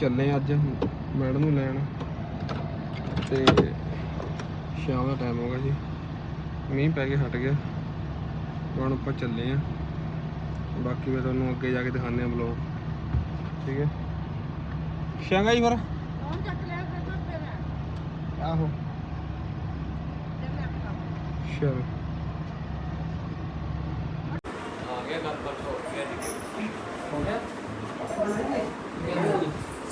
ਚੱਲੇ ਆ ਅੱਜ ਮੈਡਮ ਨੂੰ ਲੈਣ। ਤੇ ਸ਼ਾਮ ਦਾ ਟਾਈਮ ਹੋ ਗਿਆ ਜੀ। ਮੀਂਹ ਪੈ ਕੇ ਹਟ ਗਿਆ। ਹੁਣ ਆਪਾਂ ਚੱਲੇ ਆ। ਬਾਕੀ ਮੈਂ ਤੁਹਾਨੂੰ ਅੱਗੇ ਜਾ ਕੇ ਦਿਖਾਉਂਦੇ ਆ ਬਲੌਗ ਠੀਕ ਹੈ? ਸ਼ਾਂਗਾ ਜੀ ਫਿਰ। ਕੌਣ ਚੱਕ ਲਿਆ ਫਿਰ ਤੋਂ ਫਿਰ ਆਹੋ। ਚਲੋ।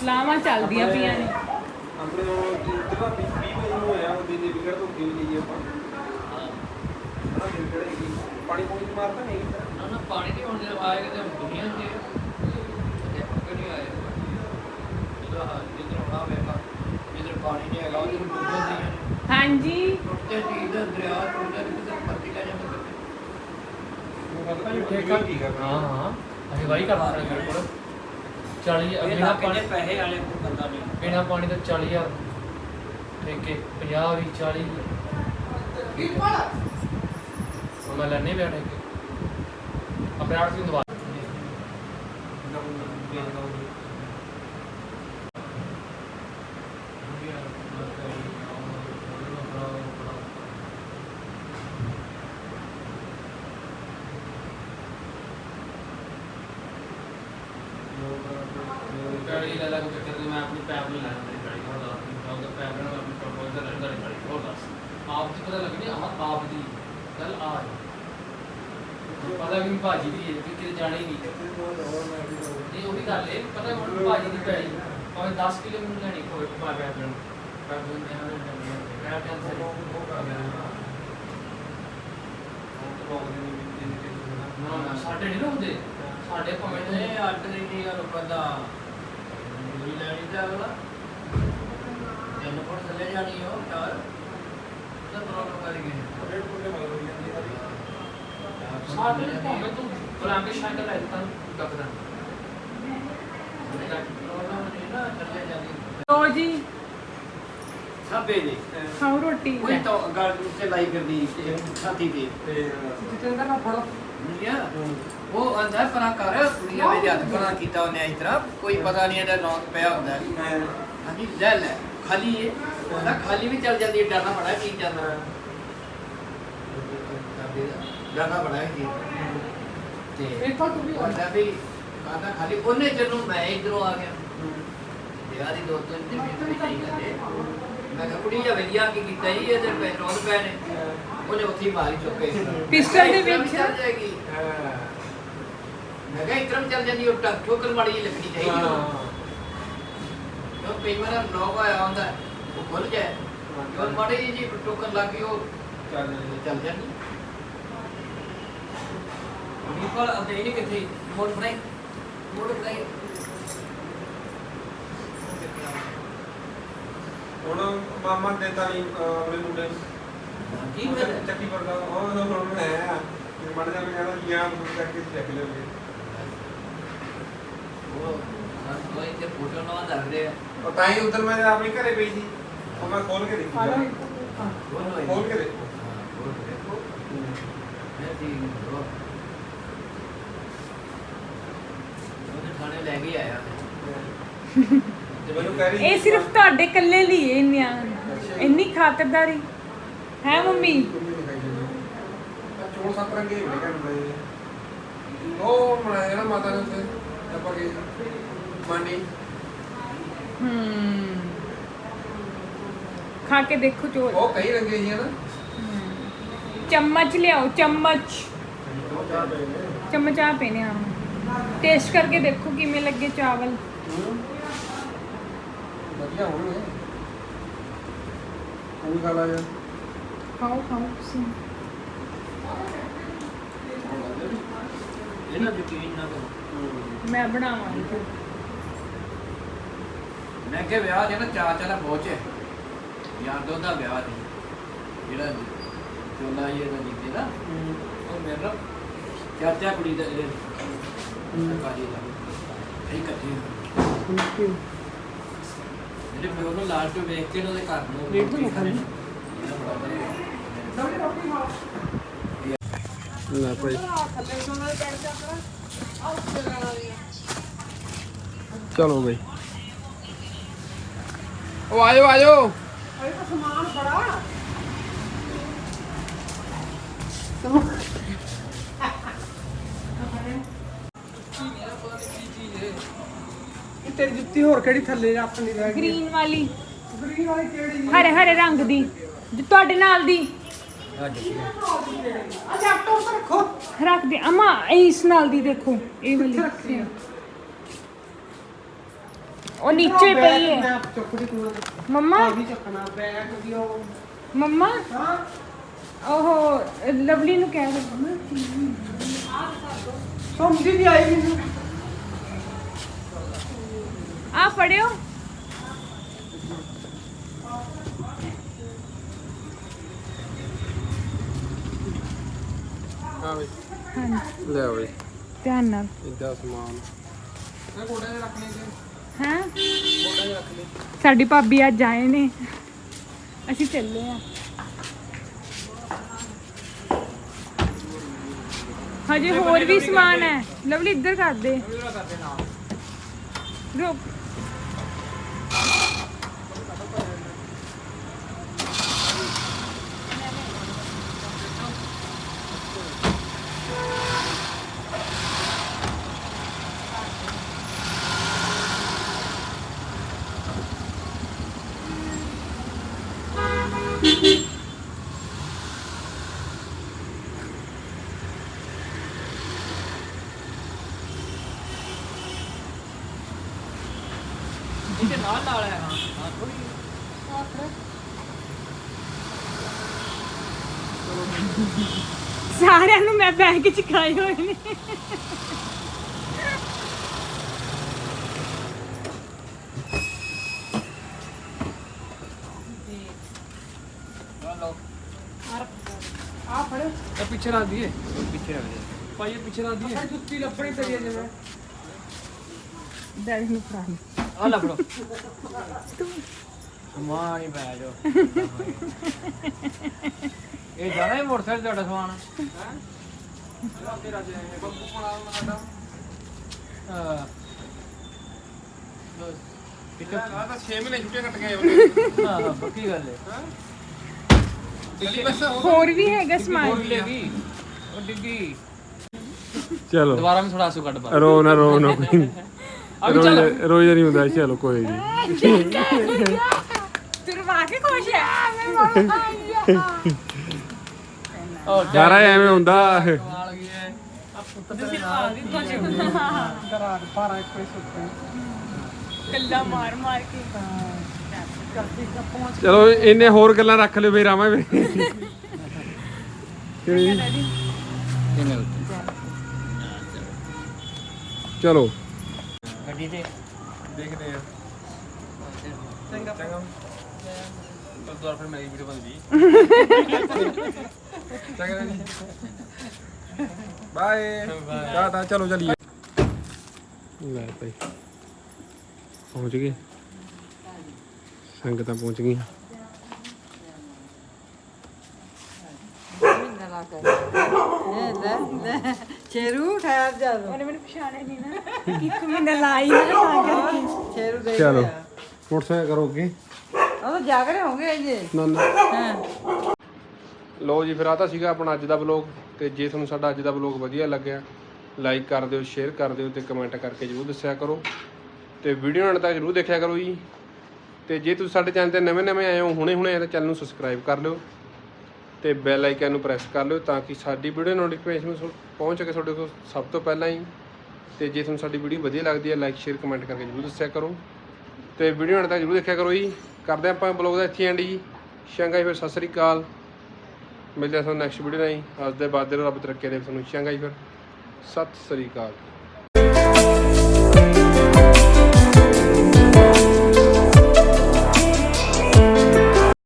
ਸਲਾਹਾਂ ਚੱਲਦੀਆਂ ਪਈਆਂ ਨੇ। ਆਪਣੇ ਹੁਣ ਜਿਹੜਾ 20 ਵਜੇ ਨੂੰ ਹੋਇਆ ਉਹਦੇ ਦੇ ਵਿਗੜ ਤੋਂ ਕੀ ਲਈ ਆਪਾਂ। ਹਾਂ। ਵਿਗੜ ਹੈਗੀ। ਪਾਣੀ ਪੂਣੀ ਦੀ ਮਾਰਤਾ ਨਹੀਂ ਨਾ ਨਾ ਪਾਣੀ ਨਹੀਂ ਹੁਣ ਜੇ ਆਇਆ ਕਿਤੇ ਦੁਨੀਆ ਦੇ ਨਹੀਂ ਆਇਆ ਜਿਹੜਾ ਜਿੱਧਰ ਹੋਣਾ ਹੋਵੇਗਾ ਜਿੱਧਰ ਪਾਣੀ ਨਹੀਂ ਹੈਗਾ ਉਧਰ ਡੁੱਬਣ ਦੀ ਹਾਂਜੀ। ਟੁੱਟੇ ਚੀਜ਼ ਦਾ ਦਰਿਆ ਟੁੱਟੇ ਕਿਤੇ ਪੱਤੀ ਲੈ ਜਾਂਦਾ ਉਹ ਪਤਾ ਨਹੀਂ ਠੇਕਾ ਕੀ ਕਰਨਾ ਹਾਂ ਹਾਂ। ਅਸੀਂ ਵਾਹੀ ਕਰਨਾ ਸਾਡੇ ਕੋਲ 40000 ਪਾਣੀ ਪੈਸੇ ਵਾਲੇ ਨਹੀਂ। ਬਿਨਾ ਠੇਕੇ 50 ਵੀ 40 ਵੀ। ਪੜ ਠੇਕੇ। ਅਪਰਾਧ ਦੀ ਦਵਾ ਆਪਣੀ ਪੈਪ ਨੂੰ ਲੈਣਾ ਮੇਰੀ ਗਾੜੀ ਹੋਰ ਦੱਸ ਨਹੀਂ ਉਹਦਾ ਪੈਪ ਨਾਲ ਆਪਣੀ ਪ੍ਰਪੋਜ਼ ਦਾ ਰਹਿੰਦਾ ਨਹੀਂ ਗਾੜੀ ਹੋਰ ਦੱਸ। ਆਪ ਦੀ ਪਤਾ ਲੱਗਣੀ ਆਹ ਆਪ ਦੀ ਗੱਲ ਆ ਹੈ। ਪਤਾ ਵੀ ਨੀ ਭਾਜੀ ਦੀ ਹੈ ਕਿ ਕਿਤੇ ਜਾਣਾ ਹੀ ਨਹੀਂ। ਨਹੀਂ ਉਹ ਵੀ ਗੱਲ ਹੈ ਪਤਾ ਹੁਣ ਭਾਜੀ ਦੀ ਪੈਣੀ ਭਾਵੇਂ 10 ਕਿਲੋ ਮੈਨੂੰ ਲੈਣੀ ਕੋਈ ਪਾ ਪੈਪ ਨੂੰ ਪੈਪ ਨੂੰ ਮੈਂ ਉਹਨੂੰ ਲੈਣੀ ਹੈ ਮੈਂ ਟੈਨਸ਼ਨ ਨਾ ਨਾ ਸਾਡੇ ਨਹੀਂ ਹੁੰਦੇ। ਸਾਡੇ ਭਾਵੇਂ ਨੇ ਨਹੀਂ ਗੱਲ ਬੰਦਾ ਮੂਰੀ ਲੈਣੀ ਤਾਂ ਅਗਲਾ ਤਿੰਨ ਫੁੱਟ ਥੱਲੇ ਜਾਣੀ ਉਹ ਚਾਰ ਤਾਂ ਪ੍ਰੋਬਲਮ ਕਰ ਗਏ ਸਾਡੇ ਭਾਵੇਂ ਤੂੰ ਬਲਾਂਕੇ ਸ਼ਾਇਦ ਲੈ ਤਾਂ ਕੱਪੜਾ ਪ੍ਰੋਬਲਮ ਨਹੀਂ ਨਾ ਥੱਲੇ ਜਾਂਦੀ ਲੋ ਜੀ। ਸਾਬੇ ਦੇ ਖਾਓ ਰੋਟੀ ਕੋਈ ਤਾਂ ਗੱਲ ਉੱਤੇ ਲਾਈ ਕਰਦੀ ਤੇ ਸਾਥੀ ਤੇ ਜਿੱਤੇ ਦਾ ਫੜੋ। ਦੁਨੀਆ ਉਹ ਅੰਦਰ ਪਰਾਂ ਕਰ ਕੁੜੀਆਂ ਦੇ ਜੱਤ ਪਰਾਂ ਕੀਤਾ ਉਹਨੇ ਇਸ ਤਰ੍ਹਾਂ। ਕੋਈ ਪਤਾ ਨਹੀਂ ਇਹਦਾ ਨੌਕ ਪਿਆ ਹੁੰਦਾ। ਹੈ। ਹਾਂਜੀ ਲੈ ਲੈ ਖਾਲੀ ਹੈ ਉਹਦਾ ਖਾਲੀ ਵੀ ਚੱਲ ਜਾਂਦੀ ਹੈ ਡਰਨਾ ਬੜਾ ਕੀ ਜਾਂਦਾ। ਡਰਨਾ ਬੜਾ ਕੀ ਤੇ ਇੱਥੋਂ ਤੂੰ ਵੀ। ਉਹਦਾ ਵੀ ਕਾਹਦਾ ਖਾਲੀ ਉਹਨੇ ਜਦੋਂ ਮੈਂ ਇਧਰੋਂ ਆ ਗਿਆ। ਯਾਰ ਇਹ ਦੋ ਤਿੰਨ ਦਿਨ ਵੀ ਨਹੀਂ ਕਰਦੇ ਮੈਂ ਕਿਹਾ ਕੁੜੀ ਜਾ ਵਧੀਆ ਕੀ ਕੀਤਾ ਜੀ ਇਹਦੇ ਪੈਟਰੋਲ ਪੈ ਨੇ। ਉਹਨੇ ਉੱਥੇ ਹੀ ਮਾਰੀ ਚੁੱਕੇ ਪਿਸਟਲ ਦੇ ਵਿੱਚ? ਚੱਲ ਜਾਏਗੀ। ਮੈਂ ਕਿਹਾ ਇਤਰਮ ਚੱਲ ਜਾਂਦੀ ਉਹ ਟੱਕ ਠੋਕਰ ਮਾੜੀ ਜਿਹੀ ਲੱਗਣੀ ਚਾਹੀਦੀ। ਉਹ ਕਈ ਵਾਰ ਲੋਕ ਆਇਆ ਹੁੰਦਾ ਉਹ ਖੁੱਲ ਜਾਏ। ਉਹ ਮਾੜੀ ਜੀ ਠੋਕਰ ਲੱਗ ਗਈ ਉਹ ਚੱਲ ਜਾਂਦੀ ਵੀਪਲ ਅਦੇ ਨਹੀਂ ਕਿੱਥੇ ਮੋੜ ਬਣਾਈ ਮੋੜ ਬਣਾਈ। ਹੁਣ ਮਾਮਾ ਦੇ ਤਾਂ ਨਹੀਂ ਆਪਣੇ ਮੁੰਡੇ ਨੂੰ। ਕੀ ਕਰ ਚੱਕੀ ਪਰਦਾ ਉਹ ਹੁਣ ਹੈ ਮੜ ਜਾ ਕੇ ਕਹਿੰਦਾ ਯਾ ਕਰਕੇ ਚੱਕ ਲਿਓਗੇ ਉਹ ਹਾਂ ਤੇ ਫੋਟੋ ਨਾ ਦੱਸਦੇ ਆ। ਉਹ ਤਾਂ ਹੀ ਉਧਰ ਮੈਂ ਆਪਣੇ ਘਰੇ ਪਈ ਸੀ। ਉਹ ਮੈਂ ਖੋਲ ਕੇ ਦੇਖੀ ਉਹ ਖੋਲ ਕੇ ਦੇਖੋ। ਉਹ ਦੇਖੋ। ਮੈਂ ਠੀਕ ਹੋ ਉਹਨੇ ਥਾਣੇ ਲੈ ਕੇ ਆਇਆ। ਮੈਨੂੰ ਕਹਿ ਰਹੀ ਇਹ ਸਿਰਫ ਤੁਹਾਡੇ ਇਕੱਲੇ ਲਈ ਹੈ ਇੰਨੀਆਂ ਇੰਨੀ ਖਾਤਰਦਾਰੀ। ਹੈ ਮੰਮੀ? ਚੋਣ ਸੱਤ ਰੰਗੇ ਹੀ ਬਣੇ ਕਰਦੇ ਉਹ ਬਣਾਇਆ ਨਾ ਮਾਤਾ ਨੇ ਆਪਾਂ ਗਏ ਮਾਨੀ। ਹੂੰ। ਖਾ ਕੇ ਦੇਖੋ ਚੋਲ। ਉਹ ਕਈ ਰੰਗੇ ਸੀ ਨਾ ਚਮਚ ਲਿਆਓ ਚਮਚ। ਚਮਚ ਆ ਪਏ ਨੇ ਹਾਂ। ਟੇਸਟ ਕਰਕੇ ਦੇਖੋ ਕਿਵੇਂ ਲੱਗੇ ਚਾਵਲ। ਵਧੀਆ ਹੋਣਗੇ ਉਹ ਵੀ ਖਾ ਲਾ ਯਾਰ। ਖਾਓ ਖਾਓ ਤੁਸੀਂ। ਇਹਨਾਂ ਨਾ ਮੈਂ ਬਣਾਵਾਂਗੀ ਫਿਰ। ਮੈਂ ਕਿਹਾ ਵਿਆਹ ਜਿਹੜਾ ਚਾਰ ਚਾਰ ਪਹੁੰਚ ਹੈ। ਯਾਰ ਦੋ ਦਾ ਵਿਆਹ ਸੀ ਜਿਹੜਾ ਚੋਲਾ ਇਹ ਦਾ ਜਿੱਤੇ ਦਾ ਉਹ ਮੇਰਾ ਚਾਚਾ ਕੁੜੀ ਦਾ ਇਹ ਸਰਕਾਰੀ ਦਾ। ਇਹ ਇਕੱਠੇ ਜਿਹੜੇ ਪਿਓ ਨੂੰ ਲਾਲ ਤੋਂ ਵੇਖ ਕੇ ਨਾ ਉਹਦੇ ਘਰ ਨੂੰ ਰੇਟ ਤਾਂ ਮੁੱਕਾ ਨਹੀਂ। ਲੈ ਭਾਈ। ਚਲੋ ਬਈ। ਉਹ ਅਰੇ ਤਾਂ ਸਮਾਨ ਬੜਾ ਤੇਰੀ ਜੁੱਤੀ ਹੋਰ ਕਿਹੜੀ ਥੱਲੇ ਆਪਣੀ ਰਹਿ ਗਈ? ਗ੍ਰੀਨ ਵਾਲੀ। ਗ੍ਰੀਨ ਵਾਲੀ ਕਿਹੜੀ ਹਰੇ ਹਰੇ ਰੰਗ ਦੀ। ਜੋ ਤੁਹਾਡੇ ਨਾਲ ਦੀ। ਅੱਛਾ ਟੋਪ ਰੱਖੋ। ਰੱਖ ਦੇ। ਅਮਾ ਇਸ ਨਾਲ ਦੀ ਦੇਖੋ। ਇਹ ਵਾਲੀ। ਉਹ ਨੀਚੇ ਪਈ ਹੈ। ਆਪ ਮੰਮਾ? ਵੀ ਚੱਕਣਾ ਬੈਗ ਦੀ ਉਹ। ਮੰਮਾ? ਹਾਂ। ਉਹ ਲਵਲੀ ਨੂੰ ਕਹਿ ਦੋ। ਸਮਝ ਨਹੀਂ ਆਈ ਮੈਨੂੰ। ਆ ਫੜਿਓ ਹਾਂ ਬਈ ਹਾਂਜੀ ਲੈ ਬਈ ਧਿਆਨ ਨਾਲ ਇੱਦਾਂ ਸਮਾਨ ਹੈਂ ਸਾਡੀ ਭਾਬੀ ਅੱਜ ਆਏ ਨੇ ਅਸੀਂ ਚੱਲੇ ਆ ਹਜੇ ਹੋਰ ਵੀ ਸਮਾਨ ਹੈ ਲਵਲੀ ਇੱਧਰ ਕਰ ਦੇ ਰੁਕ ਇਹਦੇ ਨਾਲ ਨਾਲ ਹੈ। ਹਾਂ ਹਾਂ ਥੋੜੀ ਸਾਰਿਆਂ ਨੂੰ ਮੈਂ ਬੈਗ ਚ ਖਾਏ ਹੋਏ ਨੇ। ਲਓ। ਆ ਫੜ। ਇਹ ਪਿੱਛੇ ਰੱਖ ਦਈਏ। ਪਿੱਛੇ ਰੱਖ ਦੇ ਭਾਈ ਇਹ ਪਿੱਛੇ ਰੱਖ ਦਈਏ। ਜੁੱਤੀ ਲੱਭਣੀ ਤੇਰੀ ਮੈਂ ਡੈਡੀ ਨੂੰ ਫੜਾ। ਆ ਲੈ ਫੜੋ ਸਮਾਨ ਹੀ ਪੈ ਜੋ। ਇਹ ਜਾਣਾ ਹੀ ਮੋਟਰਸਾਈਕਲ ਤੁਹਾਡਾ ਸਮਾਨ। ਹਾਂ ਆ ਤਾਂ 6 ਮਹੀਨੇ ਛੁੱਟੀਆਂ ਕੱਟ ਗਏ ਉਹਨੇ ਹਾਂ। ਪੱਕੀ ਗੱਲ ਹੈ। ਦਿੱਲੀ ਬਸ ਹੋਰ? ਵੀ ਹੈਗਾ ਹੋਰ ਸਮਾਨ। ਲੈਗੀ ਉਹ ਡਿੱਗੀ। ਚਲੋ। ਦੁਬਾਰਾ ਮੈਂ ਥੋੜਾ ਆਸੂ ਕੱਢ ਪਾ ਰੋ ਨਾ ਰੋ ਨਾ ਕੋਈ। ਰੋਜ਼ ਰੋਜ਼ ਨਹੀਂ ਹੁੰਦਾ ਚਲੋ ਕੋਈ ਨਹੀਂ ਤੁਰਵਾ ਕੇ ਖੁਸ਼ ਹੈ ਸਾਰਾ ਐਵੇਂ ਹੁੰਦਾ। ਤੇਰੇ ਕੱਲਾ ਮਾਰ ਮਾਰ ਕੇ। ਚਲੋ ਇੰਨੇ ਹੋਰ ਗੱਲਾਂ ਰੱਖ ਲਿਓ ਫੇਰ ਆਵਾਂ ਵੀ ਕਿਵੇਂ ਚਲੋ। ਗੱਡੀ ਤੇ ਦੇਖਦੇ ਆ। ਚੰਗਾ। ਚੰਗਾ। ਤਾਂ ਦੁਬਾਰਾ ਫਿਰ ਮੇਰੀ ਵੀਡੀਓ ਬਣਦੀ ਚੰਗਾ ਜੀ। ਬਾਏ। ਟਾਟਾ ਚਲੋ ਚਲੀਏ। ਲੈ ਭਾਈ। ਪਹੁੰਚ ਗਏ। ਸੰਗਤਾਂ ਪਹੁੰਚ ਗਈਆਂ। ਚੇਰੂ ਠਹਿਰ ਜਾ ਉਹਨੇ ਮੈਨੂੰ ਪਛਾਣਿਆ ਨਹੀਂ ਨਾ। ਇੱਕ ਮਹੀਨਾ ਲਾਈ ਨਾ ਤਾਂ ਕਰਕੇ। ਚੇਰੂ ਦੇ ਚਲੋ ਮੋਟਰਸਾਈਕਲ ਕਰੋ ਅੱਗੇ। ਉਹ ਤਾਂ ਜਾਗਰੇ ਹੋਗੇ ਜੀ ਨਾ ਨਾ। ਹਾਂ। ਲੋ ਜੀ ਫਿਰ ਆ ਤਾਂ ਸੀਗਾ ਆਪਣਾ ਅੱਜ ਦਾ ਵਲੌਗ ਤੇ ਜੇ ਤੁਹਾਨੂੰ ਸਾਡਾ ਅੱਜ ਦਾ ਵਲੌਗ ਵਧੀਆ ਲੱਗਿਆ ਲਾਈਕ ਕਰ ਦਿਓ ਸ਼ੇਅਰ ਕਰ ਦਿਓ ਤੇ ਕਮੈਂਟ ਕਰਕੇ ਜਰੂਰ ਦੱਸਿਆ ਕਰੋ। ਤੇ ਵੀਡੀਓ ਨਾਲ ਤਾਂ ਜਰੂਰ ਦੇਖਿਆ ਕਰੋ ਜੀ। ਤੇ ਜੇ ਤੁਸੀਂ ਸਾਡੇ ਚੈਨਲ ਤੇ ਨਵੇਂ ਨਵੇਂ ਆਏ ਹੋ ਹੁਣੇ ਹੁਣੇ ਤਾਂ ਚੈਨਲ ਨੂੰ ਸਬਸਕ੍ਰਾਈਬ ਕਰ ਲਿਓ। ਤੇ ਬੈਲ ਆਈਕਨ ਨੂੰ ਪ੍ਰੈਸ ਕਰ ਲਿਓ ਤਾਂ ਕਿ ਸਾਡੀ ਵੀਡੀਓ ਨੋਟੀਫਿਕੇਸ਼ਨ ਪਹੁੰਚ ਸਕੇ ਤੁਹਾਡੇ ਕੋਲ ਸਭ ਤੋਂ ਪਹਿਲਾਂ ਹੀ। ਤੇ ਜੇ ਤੁਹਾਨੂੰ ਸਾਡੀ ਵੀਡੀਓ ਵਧੀਆ ਲੱਗਦੀ ਹੈ ਲਾਈਕ ਸ਼ੇਅਰ ਕਮੈਂਟ ਕਰਕੇ ਜਰੂਰ ਦੱਸਿਆ ਕਰੋ। ਤੇ ਵੀਡੀਓ ਨਾਲ ਤੱਕ ਜਰੂਰ ਦੇਖਿਆ ਕਰੋ ਜੀ। ਕਰਦੇ ਹਾਂ ਆਪਾਂ ਬਲੌਗ ਦਾ ਇੱਥੇ ਐਂਡ ਜੀ। ਚੰਗਾ ਫਿਰ, ਸਤਿ ਸ੍ਰੀ ਅਕਾਲ। ਮਿਲਦੇ ਹਾਂ ਤੁਹਾਨੂੰ ਨੈਕਸਟ ਵੀਡੀਓ ਨਾਲ ਜੀ ਅੱਜ ਦੇ ਬਾਅਦ ਦੇ ਰੱਬ ਤਰੱਕੇ ਦੇ ਤੁਹਾਨੂੰ ਚੰਗਾ ਜੀ ਫਿਰ। ਸਤਿ ਸ੍ਰੀ ਅਕਾਲ।